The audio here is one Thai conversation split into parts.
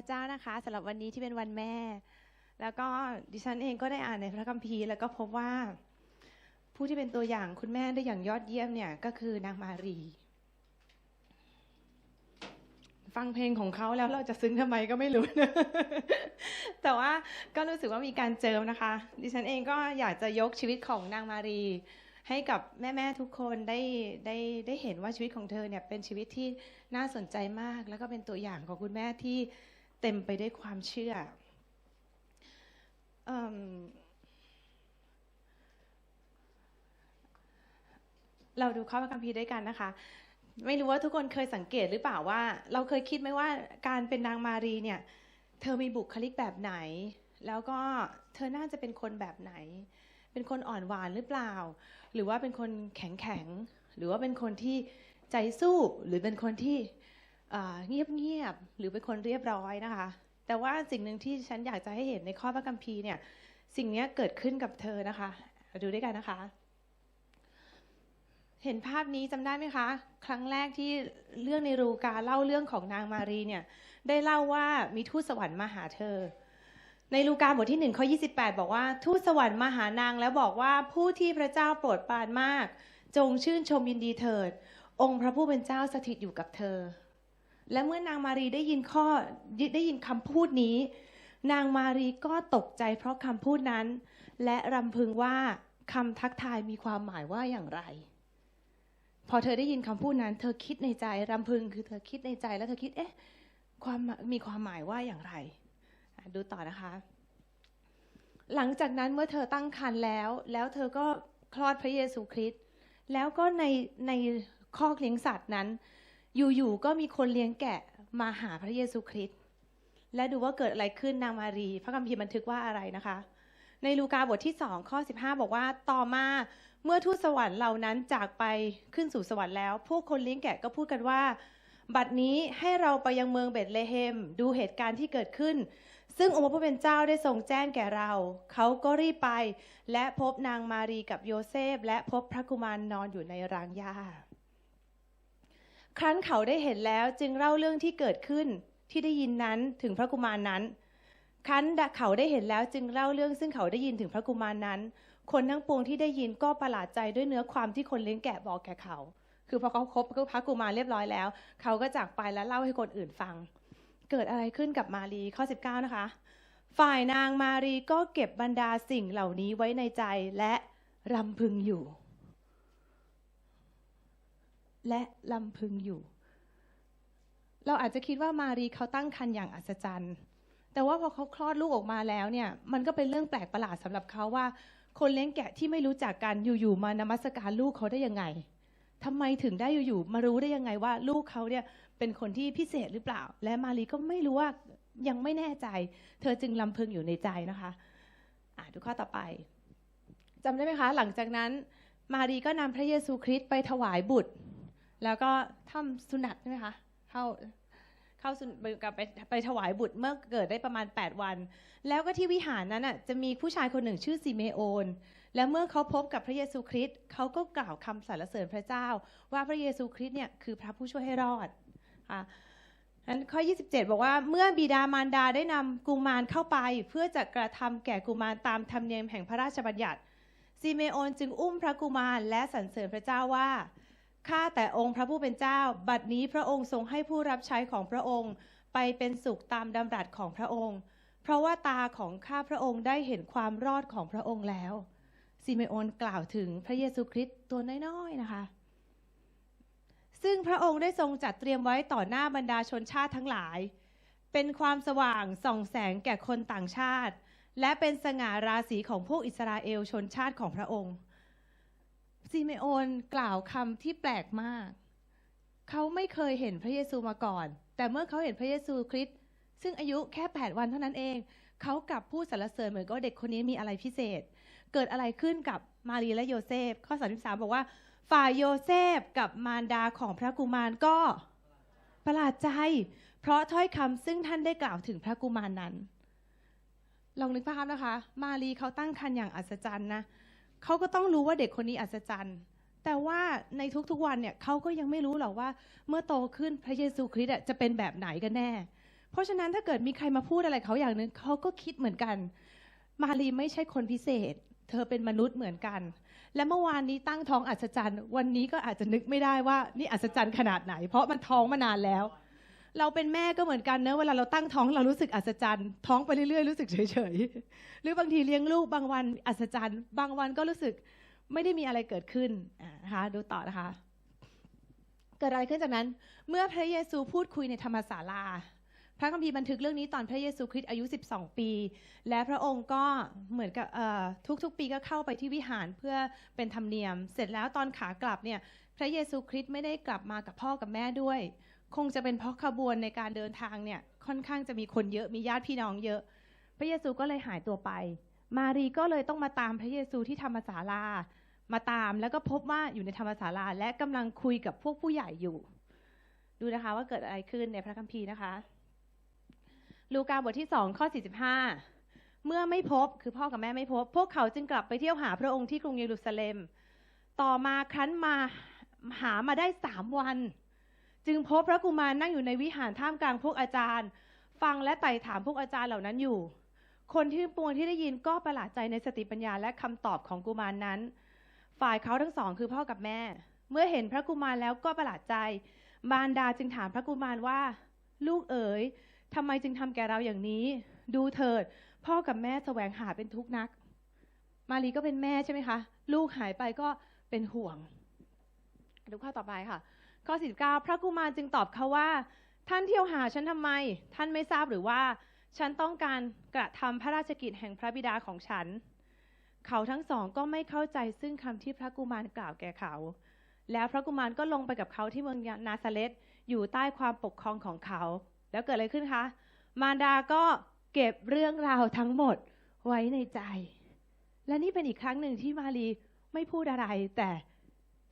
ระเจ้านะคะสำหรับวันนี้ที่เป็นวันแม่ แล้วก็ดิฉันเองก็ได้อ่านในพระคัมภีร์ แล้วก็พบว่า ผู้ที่เป็นตัวอย่างคุณแม่ได้อย่างยอดเยี่ยมเนี่ยก็คือนางมารี ฟังเพลงของเขาแล้วเราจะซึ้งทำไมก็ไม่รู้นะแต่ว่าก็รู้สึกว่ามีการเจิมนะคะ ดิฉันเองก็อยากจะยกชีวิตของนางมารีให้กับแม่ ๆ ทุกคนได้ได้ได้เห็นว่าชีวิตของเธอเนี่ยเป็นชีวิตที่น่าสนใจมาก แล้วก็เป็นตัวอย่างของคุณแม่ที่ เต็มไปด้วยความเชื่อเอิ่มเราดูข้อพระคัมภีร์ด้วยกันนะคะ ไม่รู้ว่าทุกคนเคยสังเกตหรือเปล่าว่า เราเคยคิดไหมว่าการเป็นนางมารีเนี่ย เธอมีบุคลิกแบบไหน แล้วก็เธอน่าจะเป็นคนแบบไหน เป็นคนอ่อนหวานหรือเปล่า หรือว่าเป็นคนแข็งแข็ง หรือว่าเป็นคนที่ใจสู้หรือเป็นคนที่ เงียบๆหรือเป็นคนเรียบร้อยนะคะ แต่ว่าสิ่งหนึ่งที่ฉันอยากจะให้เห็นในข้อพระคัมภีร์เนี่ย สิ่งนี้เกิดขึ้นกับเธอนะคะ ดูด้วยกันนะคะ เห็นภาพนี้จำได้ไหมคะ ครั้งแรกที่เรื่องในรูกาเล่าเรื่องของนางมารีเนี่ย ได้เล่าว่ามีทูตสวรรค์มาหาเธอ ในลูกาบทที่หนึ่งข้อ28 บอกว่า ทูตสวรรค์มาหานางแล้วบอกว่าผู้ที่พระเจ้าโปรดปรานมาก จงชื่นชมยินดีเถิด องค์พระผู้เป็นเจ้าสถิตอยู่กับเธอ และเมื่อนางมารีได้ยินข้อได้ยินคำพูดนี้ นางมารีก็ตกใจเพราะคำพูดนั้น และรำพึงว่าคำทักทายมีความหมายว่าอย่างไร พอเธอได้ยินคำพูดนั้น เธอคิดในใจรำพึงคือเธอคิดในใจแล้วเธอคิดเอ๊ะความมีความหมายว่าอย่างไร ดูต่อนะคะ หลังจากนั้นเมื่อเธอตั้งครรภ์แล้ว แล้วเธอก็คลอดพระเยซูคริสต์แล้วก็ในในคอเลี้ยงสัตว์นั้น อยู่ๆก็มีคนเลี้ยงแกะมาหาพระเยซูคริสต์และดูว่าเกิดอะไรขึ้นนางมารี พระคัมภีร์บันทึกว่าอะไรนะคะ ในลูกาบทที่สองข้อ 15 บอกว่าต่อมาเมื่อทูตสวรรค์เหล่านั้นจากไปขึ้นสู่สวรรค์แล้ว พวกคนเลี้ยงแกะก็พูดกันว่า บัดนี้ให้เราไปยังเมืองเบตเลเฮม ดูเหตุการณ์ที่เกิดขึ้น ซึ่งองค์พระผู้เป็นเจ้าได้ทรงแจ้งแก่เรา เขาก็รีบไป และพบนางมารีกับโยเซฟ และพบพระกุมารนอนอยู่ในรางหญ้า ครั้นเขาได้เห็นแล้วจึงเล่าเรื่องที่เกิดขึ้นที่ได้ยินนั้นถึงพระกุมารนั้น ครั้นเขาได้เห็นแล้วจึงเล่าเรื่องซึ่งเขาได้ยินถึงพระกุมารนั้น คนทั้งปวงที่ได้ยินก็ประหลาดใจด้วยเนื้อความที่คนเลี้ยงแกะบอกแก่เขา คือพอเขาคบพระกุมารเรียบร้อยแล้ว เขาก็จากไปแล้วเล่าให้คนอื่นฟัง เกิดอะไรขึ้นกับมารีข้อ 19 นะคะ ฝ่ายนางมารีก็เก็บบรรดาสิ่งเหล่านี้ไว้ในใจและรำพึงอยู่ และลำพึงอยู่ เราอาจจะคิดว่ามารีเขาตั้งครรภ์อย่างอัศจรรย์ แต่ว่าพอเขาคลอดลูกออกมาแล้วเนี่ย มันก็เป็นเรื่องแปลกประหลาดสำหรับเขาว่า คนเลี้ยงแกะที่ไม่รู้จักกันอยู่ๆมานมัสการลูกเขาได้ยังไงทำไมถึงได้อยู่ๆมารู้ได้ยังไงว่า ลูกเขาเนี่ยเป็นคนที่พิเศษหรือเปล่า และมารีก็ไม่รู้ว่ายังไม่แน่ใจ เธอจึงลำพึงอยู่ในใจนะคะอะดูข้อต่อไปจำได้ไหมคะ หลังจากนั้น มารีก็นำพระเยซูคริสต์ไปถวายบุตร แล้วก็ทำสุนัตใช่ไหมคะเข้าเข้าสุนกับไปไปถวายบุตรเมื่อเกิดได้ประมาณ 8 วัน แล้วก็ที่วิหารนั้นอะจะมีผู้ชายคนหนึ่งชื่อซิเมโอน และเมื่อเขาพบกับพระเยซูคริสต์เขาก็กล่าวคำสรรเสริญพระเจ้า ว่าพระเยซูคริสต์เนี่ยคือพระผู้ช่วยให้รอดค่ะนั้นข้อ 27 บอกว่าเมื่อบิดามารดาได้นำกุมารเข้าไป เพื่อจะกระทำแก่กุมารตามธรรมเนียมแห่งพระราชบัญญัติซิเมโอนจึงอุ้มพระกุมารและสรรเสริญพระเจ้าว่า ข้าแต่องค์พระผู้เป็นเจ้า บัดนี้พระองค์ทรงให้ผู้รับใช้ของพระองค์ ไปเป็นสุขตามดำรัสของพระองค์ เพราะว่าตาของข้าพระองค์ได้เห็นความรอดของพระองค์แล้วซิเมโอนกล่าวถึงพระเยซูคริสต์ตัวน้อยๆนะคะ ซึ่งพระองค์ได้ทรงจัดเตรียมไว้ต่อหน้าบรรดาชนชาติทั้งหลาย เป็นความสว่างส่องแสงแก่คนต่างชาติ และเป็นสง่าราศีของพวกอิสราเอลชนชาติของพระองค์ ซิเมโอนกล่าวคำที่แปลกมาก เขาไม่เคยเห็นพระเยซูมาก่อน แต่เมื่อเขาเห็นพระเยซูคริสต์ซึ่งอายุแค่ 8 วันเท่านั้นเอง เขากลับพูดสรรเสริญเหมือนกับเด็กคนนี้มีอะไรพิเศษ เกิดอะไรขึ้นกับมารีและโยเซฟ ข้อ 33 บอกว่า ฝ่ายโยเซฟกับมารดาของพระกุมารก็ประหลาดใจ เพราะถ้อยคำซึ่งท่านได้กล่าวถึงพระกุมารนั้น ลองนึกภาพนะคะ มารีเขาตั้งครรภ์อย่างอัศจรรย์นะ เขาก็ต้องรู้ว่าเด็กคนนี้อัศจรรย์ แต่ว่าในทุกๆวันเนี่ยเขาก็ยังไม่รู้หรอกว่า เมื่อโตขึ้นพระเยซูคริสต์จะเป็นแบบไหนกันแน่ เพราะฉะนั้นถ้าเกิดมีใครมาพูดอะไรเขาอย่างหนึงเขาก็คิดเหมือนกัน มารีไม่ใช่คนพิเศษ เธอเป็นมนุษย์เหมือนกัน และเมื่อวานนี้ตั้งท้องอัศจรรย์ วันนี้ก็อาจจะนึกไม่ได้ว่านี่อัศจรรย์ขนาดไหน เพราะมันท้องมานานแล้ว เราเป็นแม่ก็เหมือนกันเนอะเวลาเราตั้งท้องเรารู้สึกอัศจรรย์ ท้องไปเรื่อยๆรู้สึกเฉยๆหรือบางทีเลี้ยงลูกบางวันอัศจรรย์ บางวันก็รู้สึกไม่ได้มีอะไรเกิดขึ้นนะคะดูต่อนะคะ เกิดอะไรขึ้นจากนั้น เมื่อพระเยซูพูดคุยในธรรมศาลาพระคัมภีร์บันทึกเรื่องนี้ตอนพระเยซูคริสต์อายุ 12 ปี และพระองค์ก็เหมือนกับทุกๆ ปีก็เข้าไปที่วิหารเพื่อเป็นธรรมเนียม เสร็จแล้วตอนขากลับเนี่ยพระเยซูคริสต์ไม่ได้กลับมากับพ่อกับแม่ด้วย คงจะเป็นเพราะขบวนในการเดินทางเนี่ยค่อนข้างจะมีคนเยอะมีญาติพี่น้องเยอะ พระเยซูก็เลยหายตัวไป มารีก็เลยต้องมาตามพระเยซูที่ธรรมศาลามาตามแล้วก็พบว่าอยู่ในธรรมศาลาและกำลังคุยกับพวกผู้ใหญ่อยู่ ดูนะคะว่าเกิดอะไรขึ้นในพระคัมภีร์นะคะ ลูกาบทที่สองข้อ45เมื่อไม่พบคือพ่อกับแม่ไม่พบ พวกเขาจึงกลับไปเที่ยวหาพระองค์ที่กรุงเยรูซาเล็ม ต่อมาครั้นมาหามาได้สามวัน จึงพบพระกุมารนั่งอยู่ในวิหารท่ามกลางพวกอาจารย์ ฟังและไต่ถามพวกอาจารย์เหล่านั้นอยู่ คนที่ปวงที่ได้ยินก็ประหลาดใจในสติปัญญาและคำตอบของกุมารนั้น ฝ่ายเขาทั้งสองคือพ่อกับแม่ เมื่อเห็นพระกุมารแล้วก็ประหลาดใจมารดาจึงถามพระกุมารว่า ลูกเอ๋ยทำไมจึงทำแก่เราอย่างนี้ ดูเถิด พ่อกับแม่แสวงหาเป็นทุกข์นัก มารีก็เป็นแม่ใช่ไหมคะ ลูกหายไปก็เป็นห่วงดูข้อต่อไปค่ะ ข้อ 49 พระกุมารจึงตอบเขาว่า ท่านเที่ยวหาฉันทำไม ท่านไม่ทราบหรือว่า ฉันต้องการกระทำพระราชกิจแห่งพระบิดาของฉัน เขาทั้งสองก็ไม่เข้าใจซึ่งคำที่พระกุมารกล่าวแก่เขา แล้วพระกุมารก็ลงไปกับเขาที่เมืองนาซาเรตอยู่ใต้ความปกครองของเขา แล้วเกิดอะไรขึ้นคะ มารดาก็เก็บเรื่องราวทั้งหมดไว้ในใจ และนี่เป็นอีกครั้งหนึ่งที่มารีไม่พูดอะไรแต่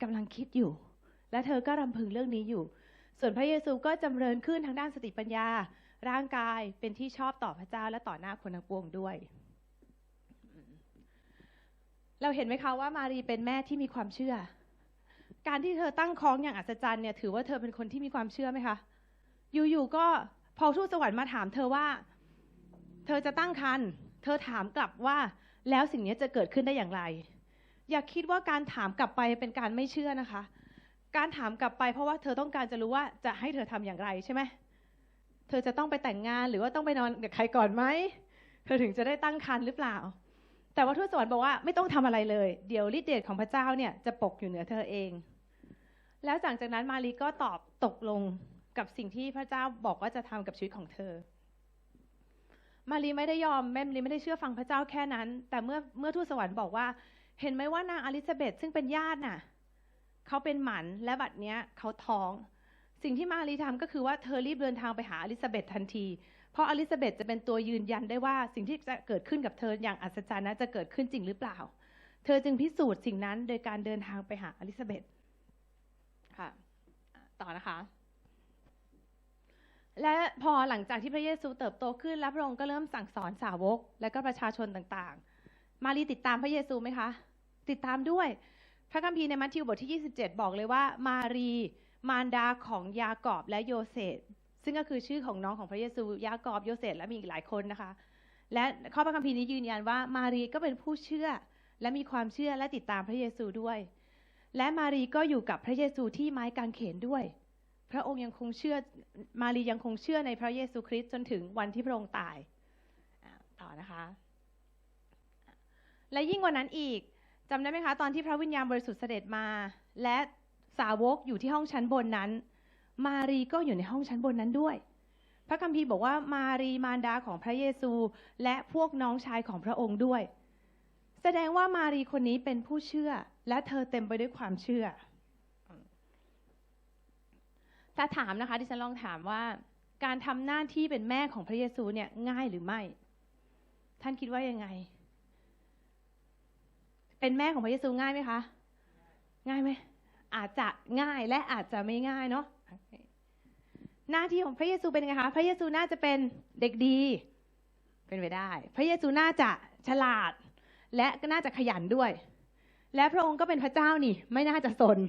กำลังคิดอยู่ และเธอก็รำพึงเรื่องนี้อยู่ ส่วนพระเยซูก็จำเริญขึ้นทางด้านสติปัญญา ร่างกายเป็นที่ชอบต่อพระเจ้าและต่อหน้าคนทั้งปวงด้วย เราเห็นไหมคะว่ามารีเป็นแม่ที่มีความเชื่อ การที่เธอตั้งท้องอย่างอัศจรรย์เนี่ยถือว่าเธอเป็นคนที่มีความเชื่อไหมคะ อยู่ๆก็พอทูตสวรรค์มาถามเธอว่า เธอจะตั้งครรภ์ เธอถามกลับว่าแล้วสิ่งนี้จะเกิดขึ้นได้อย่างไร อย่าคิดว่าการถามกลับไปเป็นการไม่เชื่อนะคะ การถามกลับไปเพราะว่าเธอต้องการจะรู้ว่าจะให้เธอทำอย่างไรใช่ไหมเธอจะต้องไปแต่งงานหรือว่าต้องไปนอนกับใครก่อนไหมเธอถึงจะได้ตั้งครรภ์หรือเปล่า แต่ว่าทูตสวรรค์บอกว่าไม่ต้องทำอะไรเลย เดี๋ยวฤทธิเดชของพระเจ้าเนี่ยจะปกอยู่เหนือเธอเอง แล้วหลังจากนั้นมารีก็ตอบตกลงกับสิ่งที่พระเจ้าบอกว่าจะทำกับชีวิตของเธอ มารีไม่ได้ยอมแม่มารีไม่ได้เชื่อฟังพระเจ้าแค่นั้น แต่เมื่อเมื่อทูตสวรรค์บอกว่า เห็นไหมว่านางอลิซาเบธซึ่งเป็นญาติน่ะ เขาเป็นหมันและบัดเนี้ยเขาท้อง สิ่งที่มารีทำก็คือว่าเธอรีบเดินทางไปหาอลิซาเบธทันที เพราะอลิซาเบธจะเป็นตัวยืนยันได้ว่าสิ่งที่จะเกิดขึ้นกับเธออย่างอัศจรรย์นั้นจะเกิดขึ้นจริงหรือเปล่า เธอจึงพิสูจน์สิ่งนั้นโดยการเดินทางไปหาอลิซาเบธค่ะต่อนะคะ และพอหลังจากที่พระเยซูเติบโตขึ้นแล้วพระองค์ก็เริ่มสั่งสอนสาวก และก็ประชาชนต่างๆ มารีติดตามพระเยซูไหมคะ ติดตามด้วย พระคัมภีร์ในมัทธิวบทที่ 27 บอกเลยว่า มารีมารดาของยากอบและโยเซฟซึ่งก็คือชื่อของน้องของพระเยซูยากอบโยเซฟและมีอีกหลายคนนะคะ และข้อพระคัมภีร์นี้ยืนยันว่ามารีก็เป็นผู้เชื่อ และมีความเชื่อและติดตามพระเยซูด้วย และมารีก็อยู่กับพระเยซูที่ไม้กางเขนด้วย พระองค์ยังคงเชื่อมารียังคงเชื่อในพระเยซูคริสต์จนถึงวันที่พระองค์ตายต่อนะคะ และยิ่งกว่านั้นอีก จำได้ไหมคะ ตอนที่พระวิญญาณบริสุทธิ์เสด็จมา และสาวกอยู่ที่ห้องชั้นบนนั้น มารีก็อยู่ในห้องชั้นบนนั้นด้วย พระคัมภีร์บอกว่ามารีมารดาของพระเยซู และพวกน้องชายของพระองค์ด้วย แสดงว่ามารีคนนี้เป็นผู้เชื่อ และเธอเต็มไปด้วยความเชื่อ ถ้าถามนะคะ ดิฉันลองถามว่า การทำหน้าที่เป็นแม่ของพระเยซูเนี่ยง่ายหรือไม่ ท่านคิดว่ายังไง เป็นแม่ของพระเยซูง่ายไหมคะ ง่ายไหม อาจจะง่ายและอาจจะไม่ง่ายเนาะหน้าที่ของพระเยซูเป็นไงคะ พระเยซูน่าจะเป็นเด็กดี เป็นไปได้ พระเยซูน่าจะฉลาด และก็น่าจะขยันด้วย และพระองค์ก็เป็นพระเจ้านี่ ไม่น่าจะสน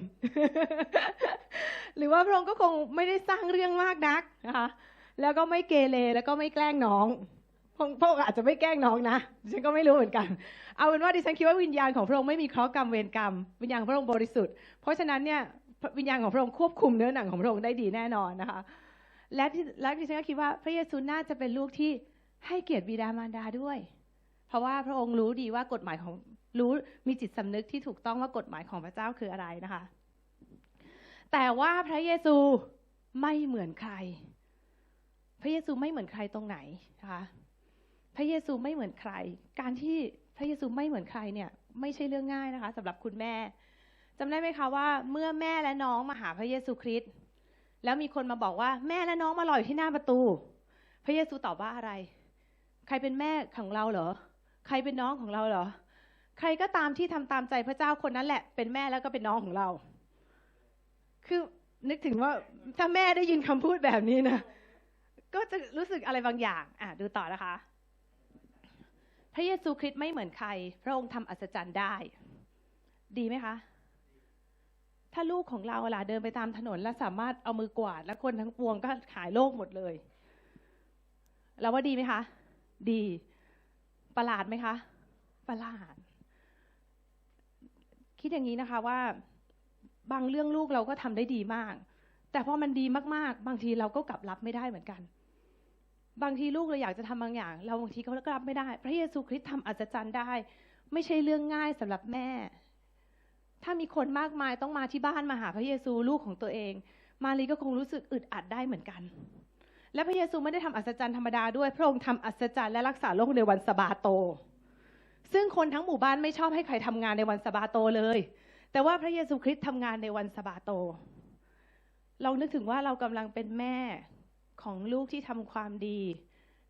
หรือว่าพระองค์ก็คงไม่ได้สร้างเรื่องมากนักนะคะ แล้วก็ไม่เกเรแล้วก็ไม่แกล้งน้อง พระองค์อาจจะไม่แกล้งน้องนะฉันก็ไม่รู้เหมือนกัน เอาเป็นว่าดิฉันคิดว่าวิญญาณของพระองค์ไม่มีเคราะห์กรรมเวรกรรม วิญญาณของพระองค์บริสุทธิ์ เพราะฉะนั้นเนี่ยวิญญาณของพระองค์ควบคุมเนื้อหนังของพระองค์ได้ดีแน่นอนนะคะ และและดิฉันก็คิดว่าพระเยซูน่าจะเป็นลูกที่ให้เกียรติบิดามารดาด้วย เพราะว่าพระองค์รู้ดีว่ากฎหมายของรู้มีจิตสำนึกที่ถูกต้องว่ากฎหมายของพระเจ้าคืออะไรนะคะ แต่ว่าพระเยซูไม่เหมือนใคร พระเยซูไม่เหมือนใครตรงไหนนะคะ ระเยซูไม่เหมือนใคร การที่พระเยซูไม่เหมือนใครเนี่ย ไม่ใช่เรื่องง่ายนะคะสำหรับคุณแม่จำได้ไหมคะว่า เมื่อแม่และน้องมาหาพระเยซูคริสต์แล้วมีคนมาบอกว่าแม่และน้องมารออยู่ที่หน้าประตู พระเยซูตอบว่าอะไร ใครเป็นแม่ของเราเหรอ ใครเป็นน้องของเราเหรอ ใครก็ตามที่ทำตามใจพระเจ้าคนนั้นแหละ เป็นแม่แล้วก็เป็นน้องของเรา คือนึกถึงว่าถ้าแม่ได้ยินคำพูดแบบนี้นะ ก็จะรู้สึกอะไรบางอย่าง อะดูต่อนะคะ พระเยซูคริสต์ไม่เหมือนใคร พระองค์ทำอัศจรรย์ได้ ดีไหมคะ ถ้าลูกของเราเวลาเดินไปตามถนน แล้วสามารถเอามือกวาด แล้วคนทั้งปวงก็ขายโลกหมดเลยเราว่าดีไหมคะ ดี ประหลาดไหมคะ ประหลาด คิดอย่างนี้นะคะว่า บางเรื่องลูกเราก็ทำได้ดีมาก แต่พอมันดีมาก ๆ บางทีเราก็กลับรับไม่ได้เหมือนกัน บางทีลูกเราอยากจะทำบางอย่าง เราบางทีก็รับไม่ได้ พระเยซูคริสต์ทำอัศจรรย์ได้ ไม่ใช่เรื่องง่ายสำหรับแม่ ถ้ามีคนมากมายต้องมาที่บ้านมาหาพระเยซูลูกของตัวเอง มารีก็คงรู้สึกอึดอัดได้เหมือนกัน และพระเยซูไม่ได้ทำอัศจรรย์ธรรมดาด้วย พระองค์ทำอัศจรรย์และรักษาโรคในวันสบาโต ซึ่งคนทั้งหมู่บ้านไม่ชอบให้ใครทำงานในวันสบาโตเลย แต่ว่าพระเยซูคริสต์ทำงานในวันสบาโต เรานึกถึงว่าเรากำลังเป็นแม่ ของลูกที่ทำความดี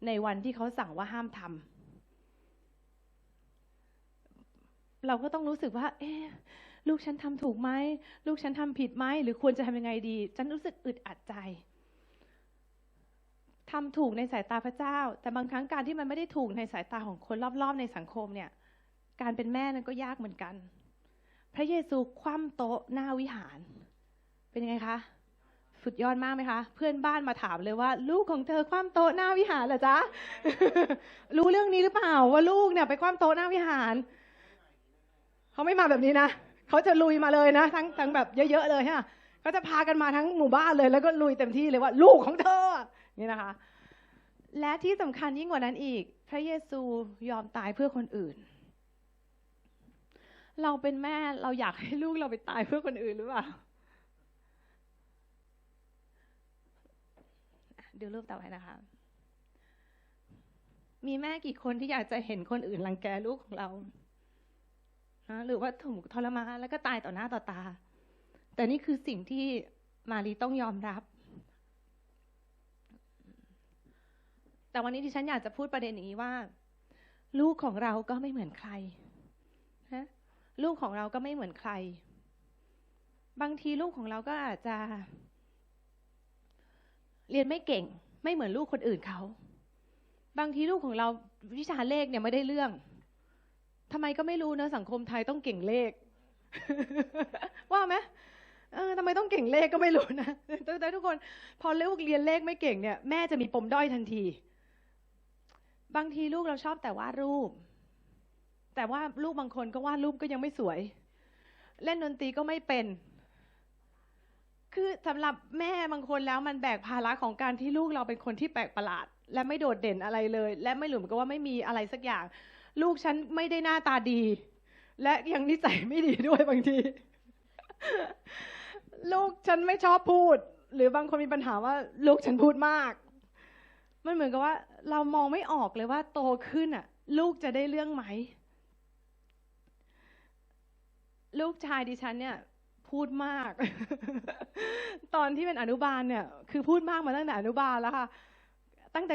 ในวันที่เขาสั่งว่าห้ามทำเราก็ต้องรู้สึกว่า เอ๊ะลูกฉันทำถูกไหมลูกฉันทำผิดไหมหรือควรจะทำยังไงดี ฉันรู้สึกอึดอัดใจทำถูกในสายตาพระเจ้า แต่บางครั้งการที่มันไม่ได้ถูกในสายตาของคนรอบๆ ในสังคมเนี่ย การเป็นแม่นั้นก็ยากเหมือนกัน พระเยซูคว่ำโต๊ะหน้าวิหาร เป็นยังไงคะ สุดยอดมากไหมคะ เพื่อนบ้านมาถามเลยว่า ลูกของเธอคว่ำโต๊ะหน้าวิหารเหรอจ๊ะ รู้เรื่องนี้หรือเปล่าว่าลูกเนี่ยไปคว่ำโต๊ะหน้าวิหารเขาไม่มาแบบนี้นะเขาจะลุยมาเลยนะ ทั้งทั้งแบบเยอะๆเลยฮะก็จะพากันมาทั้งหมู่บ้านเลย แล้วก็ลุยเต็มที่เลยว่า ลูกของเธอนี่นะคะ และที่สำคัญยิ่งกว่านั้นอีก พระเยซูยอมตายเพื่อคนอื่น เราเป็นแม่เราอยากให้ลูกเราไปตายเพื่อคนอื่นหรือเปล่า ดูรูปต่อไปนะคะ มีแม่กี่คนที่อยากจะเห็นคนอื่นรังแกลูกของเราหรือว่าถูกทรมานแล้วก็ตายต่อหน้าต่อตา แต่นี่คือสิ่งที่มารีต้องยอมรับ แต่วันนี้ที่ฉันอยากจะพูดประเด็นนี้ว่า ลูกของเราก็ไม่เหมือนใครนะลูกของเราก็ไม่เหมือนใคร บางทีลูกของเราก็อาจจะ เรียนไม่เก่งไม่เหมือนลูกคนอื่นเขา บางทีลูกของเราวิชาเลขเนี่ยไม่ได้เรื่องทำไมก็ไม่รู้เนะสังคมไทยต้องเก่งเลข ว่าไหมเออทำไมต้องเก่งเลขก็ไม่รู้นะแต่ทุกคน พอลูกเรียนเลขไม่เก่งเนี่ยแม่จะมีปมด้อยทันที บางทีลูกเราชอบแต่วาดรูป แต่ว่าลูกบางคนก็วาดรูปก็ยังไม่สวย เล่นดนตรีก็ไม่เป็น คือสำหรับแม่บางคนแล้วมันแบกภาระของการที่ลูกเราเป็นคนที่แปลกประหลาด และไม่โดดเด่นอะไรเลย และไม่หลุมก็ว่าไม่มีอะไรสักอย่าง ลูกฉันไม่ได้หน้าตาดี และยังนิสัยไม่ดีด้วยบางที ลูกฉันไม่ชอบพูด หรือบางคนมีปัญหาว่า ลูกฉันพูดมาก มันเหมือนกับว่า เรามองไม่ออกเลยว่าโตขึ้นอะ ลูกจะได้เรื่องไหม ลูกชายดิฉันเนี่ย พูดมาก ตอนที่เป็นอนุบาลเนี่ย คือพูดมากมาตั้งแต่อนุบาลแล้วค่ะ ตั้งแต่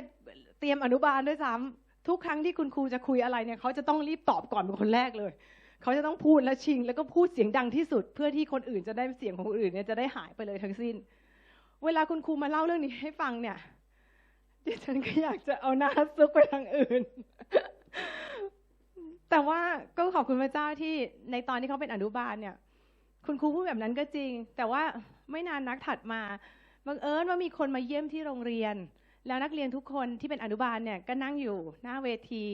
เตรียมอนุบาลด้วยซ้ำทุกครั้งที่คุณครูจะคุยอะไรเนี่ยเขาจะต้องรีบตอบก่อนเป็นคนแรกเลยเขาจะต้องพูดและชิง แล้วก็พูดเสียงดังที่สุด เพื่อที่คนอื่นจะได้เสียงของคนอื่นเนี่ยจะได้หายไปเลยทั้งสิ้น เวลาคุณครูมาเล่าเรื่องนี้ให้ฟังเนี่ยดิฉันก็อยากจะเอาหน้าซุกไปทางอื่น แต่ว่าก็ขอบคุณพระเจ้าที่ในตอนที่เขาเป็นอนุบาลเนี่ย คุณครูพูดแบบนั้นก็จริง แต่ว่าไม่นานนักถัดมาบังเอิญว่ามีคนมาเยี่ยมที่โรงเรียน แล้วนักเรียนทุกคนที่เป็นอนุบาลเนี่ยก็นั่งอยู่หน้าเวที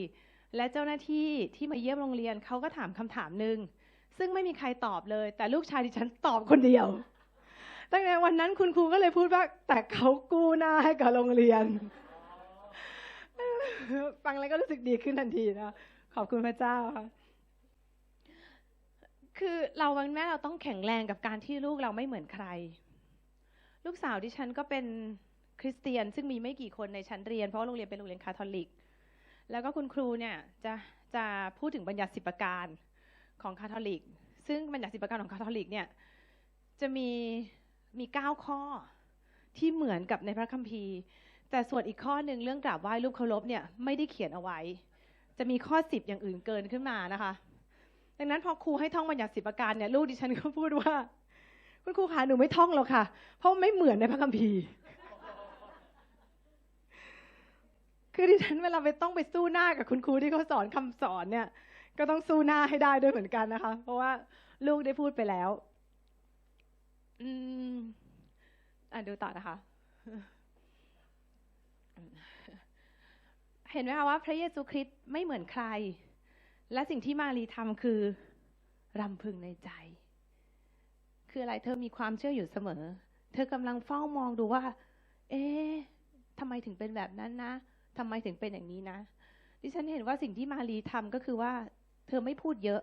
และเจ้าหน้าที่ที่มาเยี่ยมโรงเรียนเขาก็ถามคำถามหนึ่งซึ่งไม่มีใครตอบเลย แต่ลูกชายดิฉันตอบคนเดียวตั้งแต่วันนั้นคุณครูก็เลยพูดว่า แต่เขากู้หน้าให้กับโรงเรียน ฟังแล้วก็รู้สึกดีขึ้นทันทีนะขอบคุณพระเจ้าค่ะ คือเราวันแม่เราต้องแข็งแรงกับการที่ลูกเราไม่เหมือนใคร ลูกสาวดิฉันก็เป็นคริสเตียน ซึ่งมีไม่กี่คนในชั้นเรียน เพราะโรงเรียนเป็นโรงเรียนคาทอลิก แล้วก็คุณครูเนี่ยจะจะพูดถึงบัญญัติสิบประการของคาทอลิก ซึ่งบัญญัติสิบประการของคาทอลิกเนี่ยจะมีมีเก้าข้อที่เหมือนกับในพระคัมภีร์ แต่ส่วนอีกข้อหนึ่งเรื่องกราบไหว้รูปเคารพเนี่ยไม่ได้เขียนเอาไว้ จะมีข้อสิบอย่างอื่นเกินขึ้นมานะคะ ดังนั้นพอครูให้ท่องบัญญัติสิบประการเนี่ยลูกดิฉันก็พูดว่า คุณครูคะหนูไม่ท่องหรอกค่ะ เพราะไม่เหมือนในพระคัมภีร์ คือดิฉันเวลาไปต้องไปสู้หน้ากับคุณครูที่เขาสอนคำสอนเนี่ย ก็ต้องสู้หน้าให้ได้ด้วยเหมือนกันนะคะ เพราะว่าลูกได้พูดไปแล้ว อืมอ่านดูต่อนะคะเห็นไหมคะว่าพระเยซูคริสต์ไม่เหมือนใคร และสิ่งที่มารีทำคือรำพึงในใจ คืออะไรเธอมีความเชื่ออยู่เสมอ เธอกำลังเฝ้ามองดูว่า เอ๊ะทำไมถึงเป็นแบบนั้นนะทำไมถึงเป็นอย่างนี้นะ ดิฉันเห็นว่าสิ่งที่มารีทำก็คือว่า เธอไม่พูดเยอะ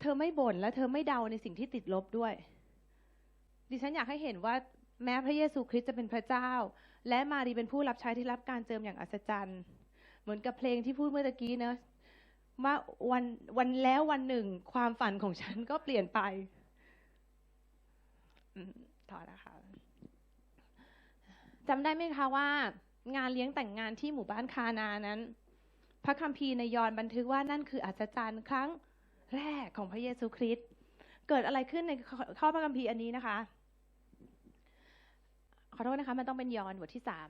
เธอไม่บ่นและเธอไม่เดาในสิ่งที่ติดลบด้วย ดิฉันอยากให้เห็นว่าแม้พระเยซูคริสต์จะเป็นพระเจ้า และมารีเป็นผู้รับใช้ที่รับการเจิมอย่างอัศจรรย์ เหมือนกับเพลงที่พูดเมื่อตะกี้เนะ ว่าวันวันแล้ววันหนึ่งความฝันของฉันก็เปลี่ยนไปถอืมต่อนะคะจำได้ไหมคะว่า งานเลี้ยงแต่งงานที่หมู่บ้านคานานั้น พระคัมภีร์ในยอห์นบันทึกว่านั่นคืออัศจรรย์ครั้งแรกของพระเยซูคริสต์เกิดอะไรขึ้นในข้อพระคัมภีร์อันนี้นะคะ ขอโทษนะคะ มันต้องเป็นยอห์นบทที่สาม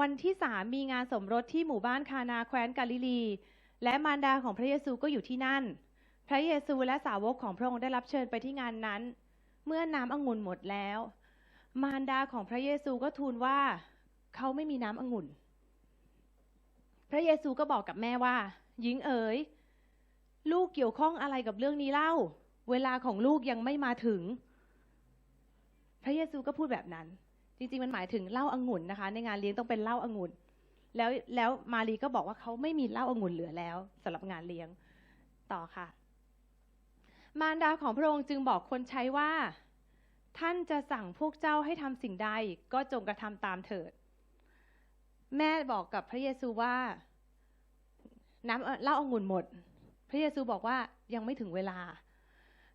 วันที่สามมีงานสมรสที่หมู่บ้านคานาแคว้นกาลิลี และมารดาของพระเยซูก็อยู่ที่นั่น พระเยซูและสาวกของพระองค์ได้รับเชิญไปที่งานนั้น เมื่อน้ำองุ่นหมดแล้ว มารดาของพระเยซูก็ทูลว่าเขาไม่มีน้ำองุ่น พระเยซูก็บอกกับแม่ว่า หญิงเอ๋ย ลูกเกี่ยวข้องอะไรกับเรื่องนี้เล่า เวลาของลูกยังไม่มาถึง พระเยซูก็พูดแบบนั้น จริงๆมันหมายถึงเหล้าอางุ่นนะคะ ในงานเลี้ยงต้องเป็นเหล้าอางุ่นแล้วแล้วมารีก็บอกว่าเขาไม่มีเหล้าอางุ่นเหลือแล้วสำหรับงานเลี้ยงต่อค่ะ มารดาของพระองค์จึงบอกคนใช้ว่า ท่านจะสั่งพวกเจ้าให้ทำสิ่งใดก็จงกระทำตามเถิด แม่บอกกับพระเยซูว่า น้ำเอ่อเหล้าองุ่นหมด พระเยซูบอกว่ายังไม่ถึงเวลา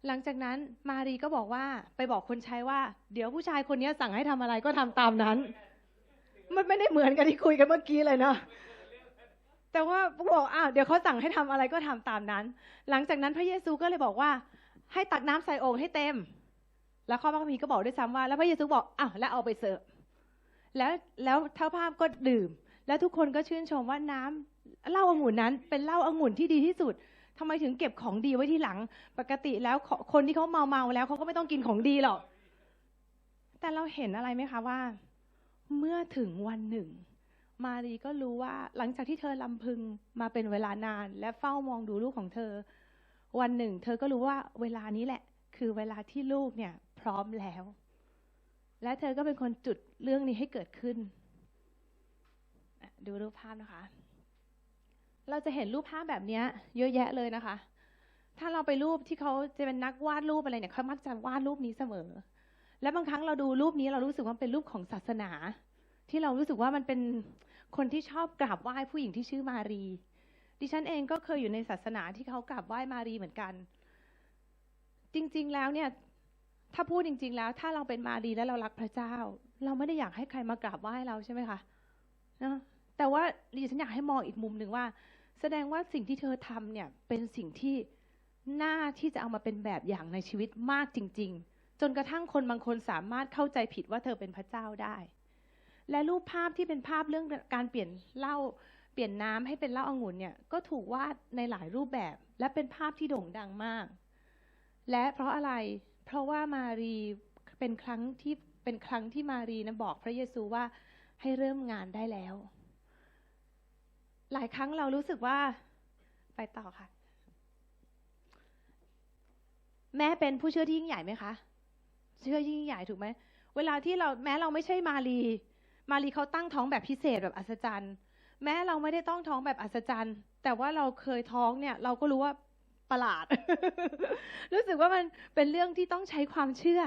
หลังจากนั้นมารีก็บอกว่าไปบอกคนใช้ว่า เดี๋ยวผู้ชายคนนี้สั่งให้ทำอะไรก็ทำตามนั้น มันไม่ได้เหมือนกับที่คุยกันเมื่อกี้เลยเนาะแต่ว่าบอกอ้าวเดี๋ยวเขาสั่งให้ทำอะไรก็ทำตามนั้น หลังจากนั้นพระเยซูก็เลยบอกว่า ให้ตักน้ำใส่โอ่งให้เต็ม แล้วข้อพระคัมภีร์ก็บอกด้วยซ้ำว่า แล้วพระเยซูบอกอ้าวแล้วเอาไปเสิร์ฟแล้วแล้วเท่าภาพก็ดื่ม แล้วทุกคนก็ชื่นชมว่าน้ำเหล้าองุ่นนั้น เป็นเหล้าองุ่นที่ดีที่สุด ทำไมถึงเก็บของดีไว้ที่หลัง ปกติแล้วคนที่เขาเมาเมาแล้วเขาก็ไม่ต้องกินของดีหรอก แต่เราเห็นอะไรไหมคะว่า เมื่อถึงวันหนึ่ง มารีก็รู้ว่าหลังจากที่เธอลำพึงมาเป็นเวลานาน และเฝ้ามองดูลูกของเธอ วันหนึ่ง เธอก็รู้ว่าเวลานี้แหละ คือเวลาที่ลูกเนี่ยพร้อมแล้ว และเธอก็เป็นคนจุดเรื่องนี้ให้เกิดขึ้น ดูรูปภาพนะคะ เราจะเห็นรูปภาพแบบนี้เยอะแยะเลยนะคะ ถ้าเราไปรูปที่เขาจะเป็นนักวาดรูปอะไรเนี่ยเขามักจะวาดรูปนี้เสมอ และบางครั้งเราดูรูปนี้เรารู้สึกว่าเป็นรูปของศาสนา ที่เรารู้สึกว่ามันเป็นคนที่ชอบกราบไหว้ผู้หญิงที่ชื่อมารี ดิฉันเองก็เคยอยู่ในศาสนาที่เขากราบไหว้มารีเหมือนกัน จริง ๆ แล้วเนี่ย ถ้าพูดจริง ๆ แล้ว ถ้าเราเป็นมารีและเรารักพระเจ้า เราไม่ได้อยากให้ใครมากราบไหว้เราใช่ไหมคะนะแต่ว่าดิฉันอยากให้มองอีกมุมหนึ่งว่า แสดงว่าสิ่งที่เธอทำเนี่ยเป็นสิ่งที่น่าที่จะเอามาเป็นแบบอย่างในชีวิตมากจริง ๆ จนกระทั่งคนบางคนสามารถเข้าใจผิดว่าเธอเป็นพระเจ้าได้ และรูปภาพที่เป็นภาพเรื่องการเปลี่ยนเหล้าเปลี่ยนน้ำให้เป็นเหล้าองุ่นเนี่ยก็ถูกวาดในหลายรูปแบบ และเป็นภาพที่โด่งดังมาก และเพราะอะไรเพราะว่ามารีเป็นครั้งที่เป็นครั้งที่มารีนะบอกพระเยซูว่าให้เริ่มงานได้แล้ว หลายครั้งเรารู้สึกว่า ไปต่อค่ะ แม่เป็นผู้เชื่อที่ยิ่งใหญ่ไหมคะ เชื่อยิ่งใหญ่ถูกไหม เวลาที่เราแม้เราไม่ใช่มารี มารีเขาตั้งท้องแบบพิเศษแบบอัศจรรย์ แม้เราไม่ได้ต้องท้องแบบอัศจรรย์ แต่ว่าเราเคยท้องเนี่ย เราก็รู้ว่าประหลาด รู้สึกว่ามันเป็นเรื่องที่ต้องใช้ความเชื่อ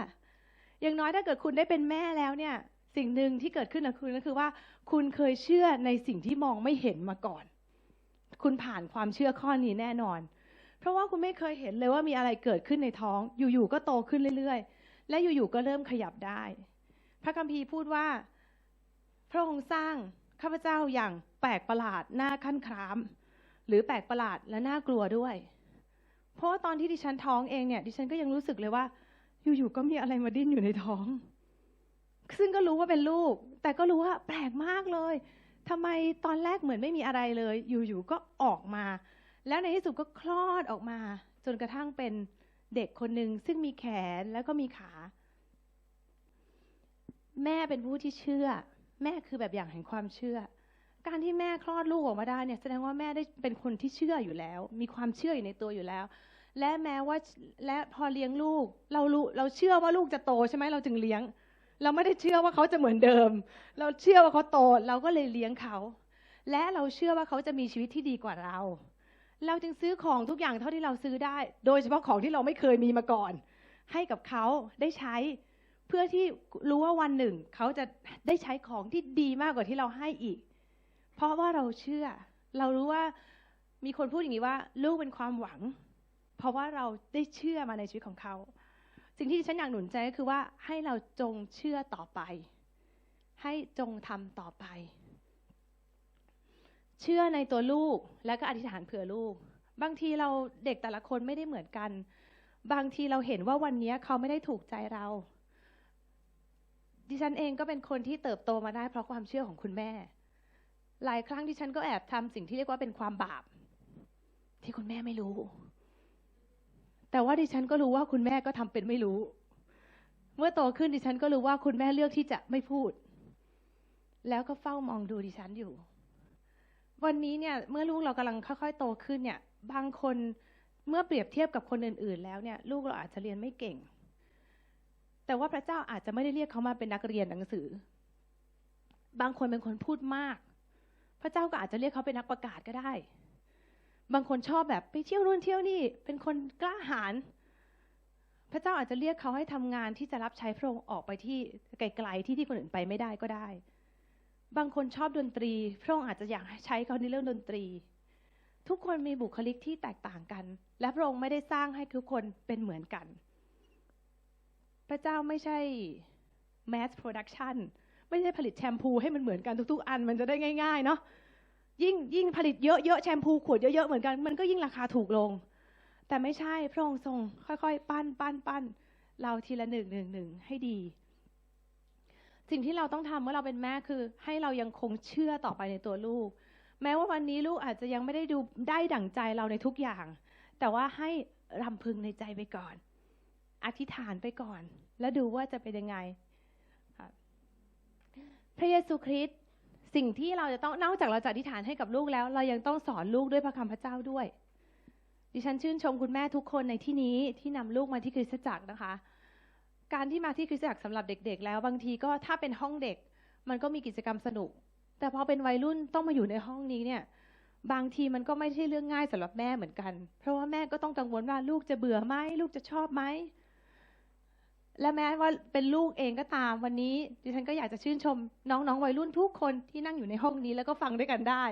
อย่างน้อยถ้าเกิดคุณได้เป็นแม่แล้วเนี่ย สิ่งหนึ่งที่เกิดขึ้นกับคุณก็คือว่า คุณเคยเชื่อในสิ่งที่มองไม่เห็นมาก่อน คุณผ่านความเชื่อข้อนี้แน่นอน เพราะว่าคุณไม่เคยเห็นเลยว่ามีอะไรเกิดขึ้นในท้อง อยู่ๆก็โตขึ้นเรื่อยๆ และอยู่ๆก็เริ่มขยับได้ พระคัมภีร์พูดว่า พระองค์สร้างข้าพเจ้าอย่างแปลกประหลาดน่าขั้นคราม หรือแปลกประหลาดและน่ากลัวด้วย เพราะว่าตอนที่ดิฉันท้องเองเนี่ยดิฉันก็ยังรู้สึกเลยว่า อยู่ๆก็มีอะไรมาดิ้นอยู่ในท้อง ซึ่งก็รู้ว่าเป็นลูก แต่ก็รู้ว่าแปลกมากเลยทำไมตอนแรกเหมือนไม่มีอะไรเลย อยู่ๆก็ออกมา แล้วในที่สุดก็คลอดออกมา จนกระทั่งเป็นเด็กคนหนึ่งซึ่งมีแขนแล้วก็มีขา แม่เป็นผู้ที่เชื่อ แม่คือแบบอย่างแห่งความเชื่อ การที่แม่คลอดลูกออกมาได้เนี่ยแสดงว่าแม่ได้เป็นคนที่เชื่ออยู่แล้ว มีความเชื่ออยู่ในตัวอยู่แล้ว และแม้ว่าและพอเลี้ยงลูก เรารู้เราเชื่อว่าลูกจะโตใช่ไหมเราจึงเลี้ยง เราไม่ได้เชื่อว่าเขาจะเหมือนเดิม เราเชื่อว่าเขาโต เราก็เลยเลี้ยงเขา และเราเชื่อว่าเขาจะมีชีวิตที่ดีกว่าเรา เราจึงซื้อของทุกอย่างเท่าที่เราซื้อได้ โดยเฉพาะของที่เราไม่เคยมีมาก่อน ให้กับเขาได้ใช้ เพื่อที่รู้ว่าวันหนึ่ง เขาจะได้ใช้ของที่ดีมากกว่าที่เราให้อีก เพราะว่าเราเชื่อ เรารู้ว่ามีคนพูดอย่างนี้ว่า ลูกเป็นความหวัง เพราะว่าเราได้เชื่อมาในชีวิตของเขา สิ่งที่ฉันอยากหนุนใจก็คือว่าให้เราจงเชื่อต่อไป ให้จงทำต่อไป เชื่อในตัวลูกแล้วก็อธิษฐานเผื่อลูก บางทีเราเด็กแต่ละคนไม่ได้เหมือนกัน บางทีเราเห็นว่าวันนี้เขาไม่ได้ถูกใจเรา ดิฉันเองก็เป็นคนที่เติบโตมาได้เพราะความเชื่อของคุณแม่ หลายครั้งดิฉันก็แอบทำสิ่งที่เรียกว่าเป็นความบาป ที่คุณแม่ไม่รู้ แต่ว่าดิฉันก็รู้ว่าคุณแม่ก็ทำเป็นไม่รู้ เมื่อโตขึ้นดิฉันก็รู้ว่าคุณแม่เลือกที่จะไม่พูด แล้วก็เฝ้ามองดูดิฉันอยู่ วันนี้เนี่ย เมื่อลูกเรากำลังค่อยๆ โตขึ้นเนี่ย บางคนเมื่อเปรียบเทียบกับคนอื่น ๆ แล้วเนี่ย ลูกเราอาจจะเรียนไม่เก่ง แต่ว่าพระเจ้าอาจจะไม่ได้เรียกเขามาเป็นนักเรียนหนังสือ บางคนเป็นคนพูดมาก พระเจ้าก็อาจจะเรียกเขาเป็นนักประกาศก็ได้ บางคนชอบแบบไปเที่ยวนู่นเที่ยวนี่ เป็นคนกล้าหาญพระเจ้าอาจจะเรียกเขาให้ทำงานที่จะรับใช้พระองค์ออกไปที่ไกลๆที่ที่คนอื่นไปไม่ได้ก็ได้ บางคนชอบดนตรี พระองค์อาจจะอยากใช้เขาในเรื่องดนตรี ทุกคนมีบุคลิกที่แตกต่างกัน และพระองค์ไม่ได้สร้างให้ทุกคนเป็นเหมือนกัน พระเจ้าไม่ใช่ mass production ไม่ใช่ผลิตแชมพูให้มันเหมือนกันทุกๆ อันมันจะได้ง่าย ๆ เนาะ ยิ่งยิ่งผลิตเยอะๆแชมพูขวดเยอะๆเหมือนกัน มันก็ยิ่งราคาถูกลง แต่ไม่ใช่พระองค์ทรงค่อยๆ ปั้นปั้นปั้นเราทีละหนึ่งหนึ่งหนึ่งให้ดี สิ่งที่เราต้องทำเมื่อเราเป็นแม่คือ ให้เรายังคงเชื่อต่อไปในตัวลูก แม้ว่าวันนี้ลูกอาจจะยังไม่ได้ดูได้ดั่งใจเราในทุกอย่าง แต่ว่าให้รำพึงในใจไปก่อน อธิษฐานไปก่อน แล้วดูว่าจะเป็นยังไงพระเยซูคริสต์ สิ่งที่เราจะต้องนอกจากเราจะอธิษฐานให้กับลูกแล้ว เรายังต้องสอนลูกด้วยพระคำพระเจ้าด้วย ดิฉันชื่นชมคุณแม่ทุกคนในที่นี้ที่นำลูกมาที่คริสตจักรนะคะ การที่มาที่คริสตจักรสำหรับเด็ก ๆ แล้วบางทีก็ถ้าเป็นห้องเด็ก มันก็มีกิจกรรมสนุก แต่พอเป็นวัยรุ่นต้องมาอยู่ในห้องนี้เนี่ยบางทีมันก็ไม่ใช่เรื่องง่ายสำหรับแม่เหมือนกัน เพราะว่าแม่ก็ต้องกังวลว่าลูกจะเบื่อไหมลูกจะชอบไหม และแม้ว่าเป็นลูกเองก็ตามวันนี้ ดิฉันก็อยากจะชื่นชม น้องๆวัยรุ่นทุกคนที่นั่งอยู่ในห้องนี้แล้วก็ฟังด้วยกันได้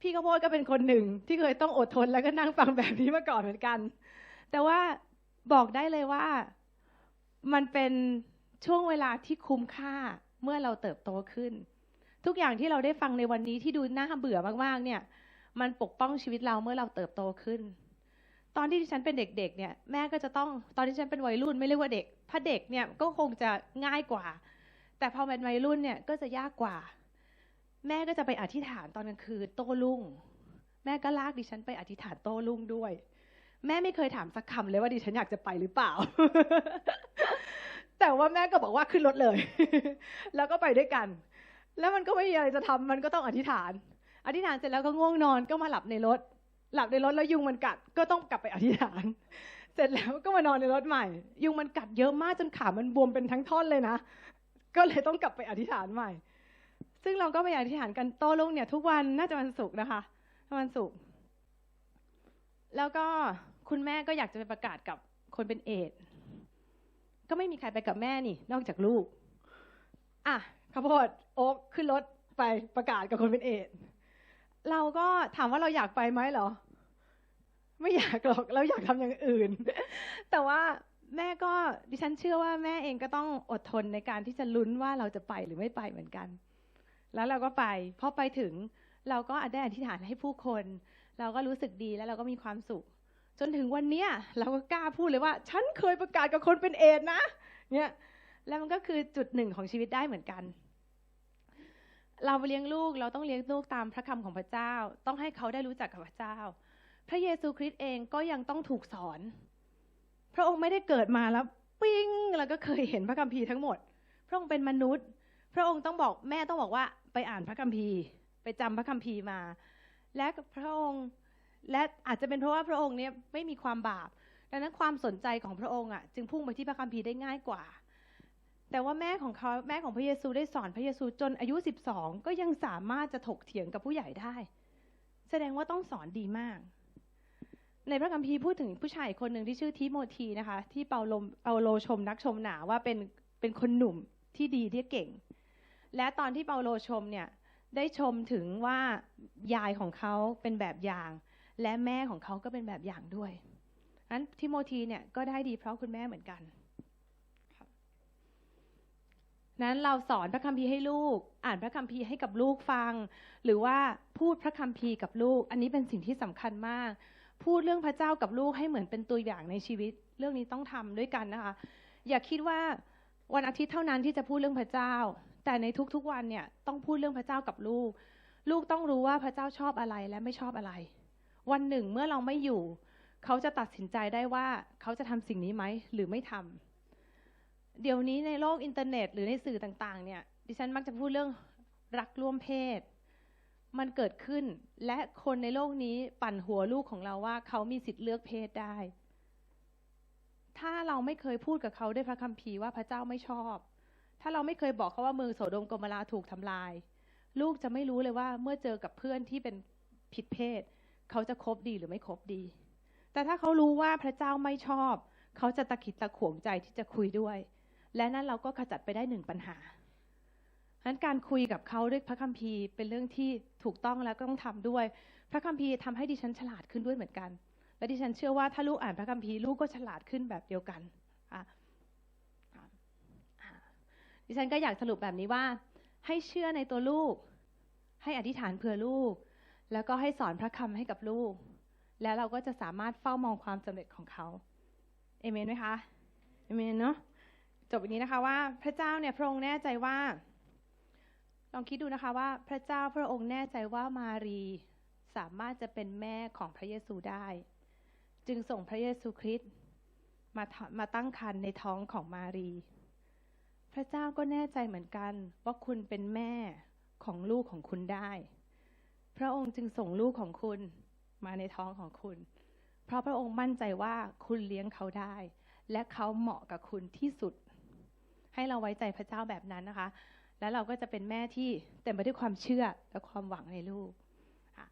พี่กระโพดก็เป็นคนหนึ่ง ที่เคยต้องอดทนแล้วก็นั่งฟังแบบนี้มาก่อนเหมือนกัน แต่ว่าบอกได้เลยว่ามันเป็นช่วงเวลาที่คุ้มค่าเมื่อเราเติบโตขึ้น ทุกอย่างที่เราได้ฟังในวันนี้ที่ดูน่าเบื่อมากๆ เนี่ย มันปกป้องชีวิตเราเมื่อเราเติบโตขึ้น ตอนที่ดิฉันเป็นเด็กๆเนี่ยแม่ก็จะต้องตอนที่ฉันเป็นวัยรุ่นไม่เรียกว่าเด็กถ้าเด็กเนี่ยก็คงจะง่ายกว่า แต่พอเป็นวัยรุ่นเนี่ยก็จะยากกว่า แม่ก็จะไปอธิษฐานตอนกลางคืนโต้รุ่ง แม่ก็ลากดิฉันไปอธิษฐานโต้รุ่งด้วย แม่ไม่เคยถามสักคำเลยว่าดิฉันอยากจะไปหรือเปล่า แต่ว่าแม่ก็บอกว่าขึ้นรถเลย แล้วก็ไปด้วยกัน แล้วมันก็ไม่มีอะไรจะทำมันก็ต้องอธิษฐาน อธิษฐานเสร็จแล้วก็ง่วงนอนก็มาหลับในรถ หลับในรถแล้วยุงมันกัดก็ต้องกลับไปอธิษฐาน เสร็จแล้วก็มานอนในรถใหม่ ยุงมันกัดเยอะมากจนขามันบวมเป็นทั้งท่อนเลยนะ ก็เลยต้องกลับไปอธิษฐานใหม่ ซึ่งเราก็ไปอธิษฐานกันโต้ลงเนี่ย ทุกวันน่าจะวันศุกร์นะคะวันศุกร์แล้วก็คุณแม่ก็อยากจะไปประกาศกับคนเป็นเอดส์ก็ไม่มีใครไปกับแม่นี่ นอกจากลูก อะข้าวโพดโอ๊กขึ้นรถไปประกาศกับคนเป็นเอดส์ เราก็ถามว่าเราอยากไปไหมเหรอ ไม่อยากหรอกเราอยากทำอย่างอื่น แต่ว่าแม่ก็ดิฉันเชื่อว่าแม่เองก็ต้องอดทนในการที่จะลุ้นว่าเราจะไปหรือไม่ไปเหมือนกัน แล้วเราก็ไปพอไปถึงเราก็ได้อธิษฐานให้ผู้คน เราก็รู้สึกดีแล้วเราก็มีความสุข จนถึงวันเนี้ยเราก็กล้าพูดเลยว่า ฉันเคยประกาศกับคนเป็นเอดส์นะเนี่ยแล้วมันก็คือจุดหนึ่งของชีวิตได้เหมือนกัน เราเลี้ยงลูกเราต้องเลี้ยงลูกตามพระคำของพระเจ้า ต้องให้เขาได้รู้จักกับพระเจ้า พระเยซูคริสต์เองก็ยังต้องถูกสอน พระองค์ไม่ได้เกิดมาแล้วปิ้งแล้วก็เคยเห็นพระคัมภีร์ทั้งหมด พระองค์เป็นมนุษย์ พระองค์ต้องบอกแม่ต้องบอกว่าไปอ่านพระคัมภีร์ ไปจำพระคัมภีร์มา และพระองค์และอาจจะเป็นเพราะว่าพระองค์เนี่ยไม่มีความบาปดังนั้นความสนใจของพระองค์อะจึงพุ่งไปที่พระคัมภีร์ได้ง่ายกว่า แต่ว่าแม่ของเขาแม่ของพระเยซูได้สอนพระเยซูจนอายุ 12 ก็ยังสามารถจะถกเถียงกับผู้ใหญ่ได้ แสดงว่าต้องสอนดีมาก ในพระคัมภีร์พูดถึงผู้ชายคนหนึ่งที่ชื่อทิโมธีนะคะ ที่เปาโลเปาโลชมนักชมหนาว่าเป็นเป็นคนหนุ่มที่ดีที่เก่ง และตอนที่เปาโลชมเนี่ยได้ชมถึงว่ายายของเขาเป็นแบบอย่าง และแม่ของเขาก็เป็นแบบอย่างด้วยนั้นทิโมธีเนี่ยก็ได้ดีเพราะคุณแม่เหมือนกัน นั้นเราสอนพระคัมภีร์ให้ลูก อ่านพระคัมภีร์ให้กับลูกฟัง หรือว่าพูดพระคัมภีร์กับลูก อันนี้เป็นสิ่งที่สำคัญมาก พูดเรื่องพระเจ้ากับลูกให้เหมือนเป็นตัวอย่างในชีวิต เรื่องนี้ต้องทำด้วยกันนะคะ อย่าคิดว่าวันอาทิตย์เท่านั้นที่จะพูดเรื่องพระเจ้า แต่ในทุกๆวันเนี่ยต้องพูดเรื่องพระเจ้ากับลูก ลูกต้องรู้ว่าพระเจ้าชอบอะไรและไม่ชอบอะไร วันหนึ่งเมื่อเราไม่อยู่ เขาจะตัดสินใจได้ว่าเขาจะทำสิ่งนี้ไหมหรือไม่ทำ เดี๋ยวนี้ในโลกอินเทอร์เน็ต หรือในสื่อต่าง ๆ เนี่ย ดิฉันมักจะพูดเรื่องรักร่วมเพศ มันเกิดขึ้น และคนในโลกนี้ปั่นหัวลูกของเราว่า เขามีสิทธิ์เลือกเพศได้ ถ้าเราไม่เคยพูดกับเขาด้วยพระคัมภีร์ว่าพระเจ้าไม่ชอบ ถ้าเราไม่เคยบอกเขาว่าเมืองโสโดมกมราถูกทำลาย ลูกจะไม่รู้เลยว่าเมื่อเจอกับเพื่อนที่เป็นผิดเพศ เขาจะคบดีหรือไม่คบดี แต่ถ้าเขารู้ว่าพระเจ้าไม่ชอบ เขาจะตะขิดตะขวงใจที่จะคุยด้วย และนั่นเราก็ขจัดไปได้หนึ่งปัญหาฉะนั้นการคุยกับเขาด้วยพระคัมภีร์เป็นเรื่องที่ถูกต้องแล้วก็ต้องทำด้วย พระคัมภีร์ทำให้ดิฉันฉลาดขึ้นด้วยเหมือนกัน และดิฉันเชื่อว่าถ้าลูกอ่านพระคัมภีร์ลูกก็ฉลาดขึ้นแบบเดียวกันดิฉันก็อยากสรุปแบบนี้ว่า ให้เชื่อในตัวลูก ให้อธิษฐานเผื่อลูก แล้วก็ให้สอนพระคำให้กับลูก แล้วเราก็จะสามารถเฝ้ามองความสำเร็จของเขาเอเมนไหมคะเอเมนเนาะ จบวันนี้นะคะว่าพระเจ้าเนี่ยพระองค์แน่ใจว่า ลองคิดดูนะคะว่าพระเจ้าพระองค์แน่ใจว่ามารีสามารถจะเป็นแม่ของพระเยซูได้ จึงส่งพระเยซูคริสต์มามาตั้งครรภ์ในท้องของมารี พระเจ้าก็แน่ใจเหมือนกันว่าคุณเป็นแม่ของลูกของคุณได้ พระองค์จึงส่งลูกของคุณมาในท้องของคุณ เพราะพระองค์มั่นใจว่าคุณเลี้ยงเขาได้ และเขาเหมาะกับคุณที่สุด ให้เราไว้ใจพระเจ้าแบบนั้นนะคะ แล้วเราก็จะเป็นแม่ที่เต็มไปด้วยความเชื่อและความหวังในลูกค่ะ